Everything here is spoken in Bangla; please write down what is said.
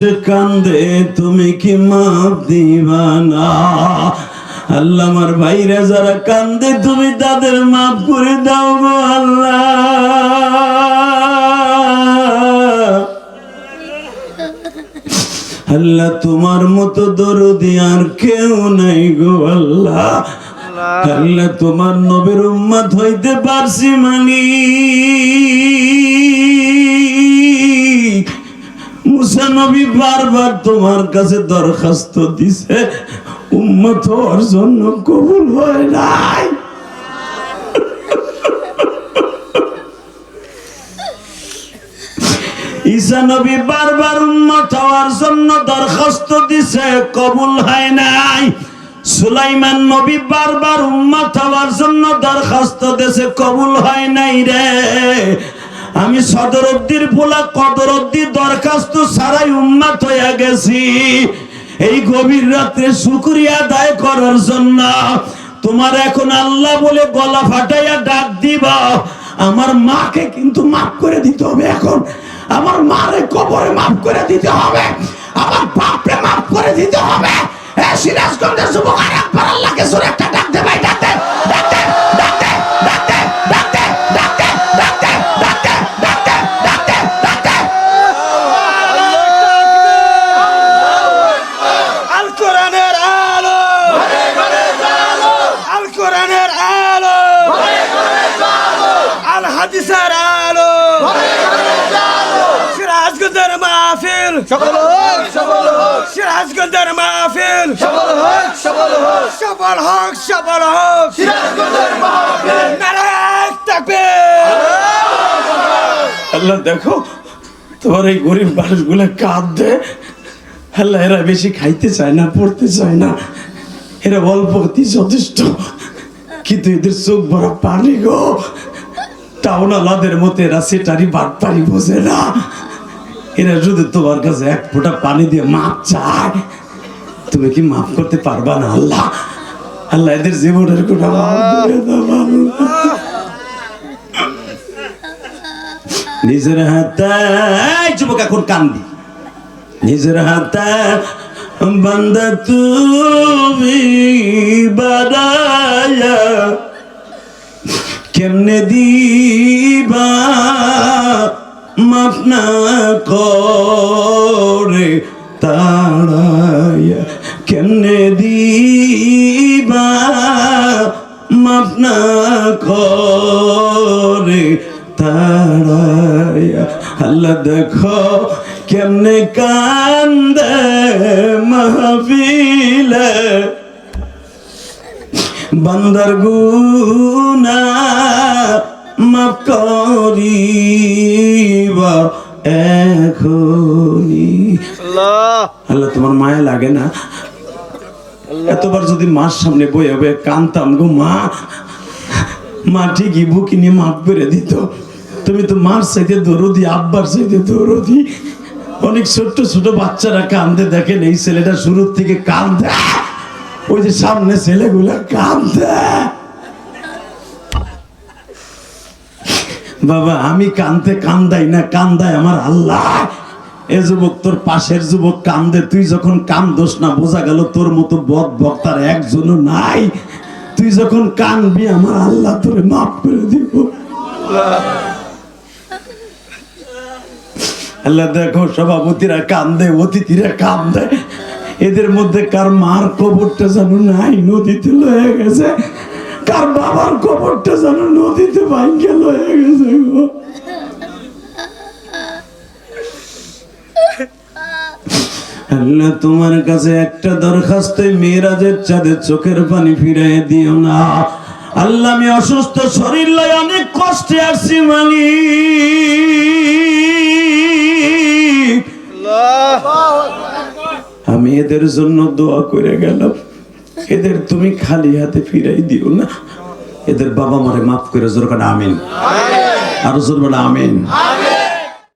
কান্দে, তুমি কি মাপ দিবা না? আল্লাহ আমার ভাইরা যারা কান্দে, তুমি তাদের মাফ করে দাও গো আল্লাহ। আল্লাহ, তোমার মতো দরদি আর কেউ নাই গো আল্লাহ। আল্লাহ, তোমার নবীর উম্মত হইতে পারছি মানি। নবী বারবার তোমার কাছে দরখাস্ত দিছে, উম্মত জন্য কবুল হয় নাই। ঈসা নবী বারবার উম্মত হওয়ার জন্য দরখাস্ত দিছে, কবুল হয় নাই। সুলাইমান নবী বারবার উম্মত হওয়ার জন্য দরখাস্ত দিছে, কবুল হয় নাই রে। আমি সদর সদরদ্দির পোলা কদরদ্দি দরখাস্ত সারাই উম্মত হয়ে গেছি। এই গভীর রাত্রে শুকরিয়া আদায় করার জন্য তোমার এখন আল্লাহ বলে গলা ফাটাইয়া ডাক দিবা। আমার মাকে কিন্তু মাফ করে দিতে হবে এখন। আমার মারে কবরে মাফ করে দিতে হবে। আমার বাপরে মাফ করে দিতে হবে। সিরাজগঞ্জের যুবক আর একবার হাদিসের আলো। সিরাজগঞ্জের মাহফিল। সফল হোক সফল হোক। সিরাজগঞ্জের মাহফিল। সফল হোক সফল হোক। সফল হোক সফল হোক। সিরাজগঞ্জের মাহফিল। নারায়ণ তাকবীর আল্লাহ দেখো তোমার এই গরিব মানুষগুলো কাঁদবে আল্লাহ এরা বেশি খাইতে চায় না পড়তে চায় না। এরা অল্প যথেষ্ট। কিন্তু এদের চোখ বড় পানি গো। টাউন আলাদের মতো এরা সেটারই বাদ পারি বোঝে না। এরা শুধু তোমার কাছে এক ফোঁটা পানি দিয়ে মাপ চায়, তুমি কি মাফ করতে পারবা না আল্লাহ? আল্লাহ এদের জীবনের কোনো। নিজের হাতে যুবক এখন কান্দি। নিজের হাতে, বান্দা তুমি বাড়ায়া কেমনে দিবা? মাফ না করে তাড়ায়া কেমনে দিবা? মাফ না করে তাড়ায়া আল্লাহ দেখো কেমনে কান্দে মাহফিলে। বান্দার গুনা মাফ করিবা এখনি আল্লাহ। তোমার মায়া লাগে না? এতবার যদি মার সামনে বয়ে বয়ে কানতাম গো মা মা ঠিকই বুকি নিয়ে মাফ করে দিত। তুমি তো মার চাইতে দরদি আব্বার চাইতে দরদি। অনেক ছোট্ট ছোট বাচ্চারা কান্দে দেখেন এই ছেলেটা শুরুর থেকে কান্দে। ওই যে সামনে ছেলেগুলা কান্দে বাবা, আমি কানতে কান্দাই না, কান্দাই আমার আল্লাহ। এ যুবক তোর পাশের যুবক কান্দে, তুই যখন কান্দোস না, বোঝা গেল তোর মতো বদ বক্তার একজনও নাই। তুই যখন কানবি, আমার আল্লাহ তোরে মাফ করে দিব। আল্লাহ দেখো, সভাপতিরা কান্দে, অতিথিরা কান্দে। এদের মধ্যে কার মার কবরটা যেন নাই, নদীতে লয়ে গেছে। কার বাবার কবরটা যেন নদীতে ভাঙ্গে লয়ে গেছে তোমার কাছে একটা দরখাস্ত মেয়েরাজের চাঁদে চোখের পানি ফিরাই দিও না। আল্লাহ আমি অসুস্থ, শরীর লয় অনেক কষ্টে আসছি মালিক। এদের জন্য দোয়া করে গেলাম। এদের তুমি খালি হাতে ফিরাই দিও না। এদের বাবা মারে মাফ করে, জোর করে আমিন। আরও জোর বলে, আমিন।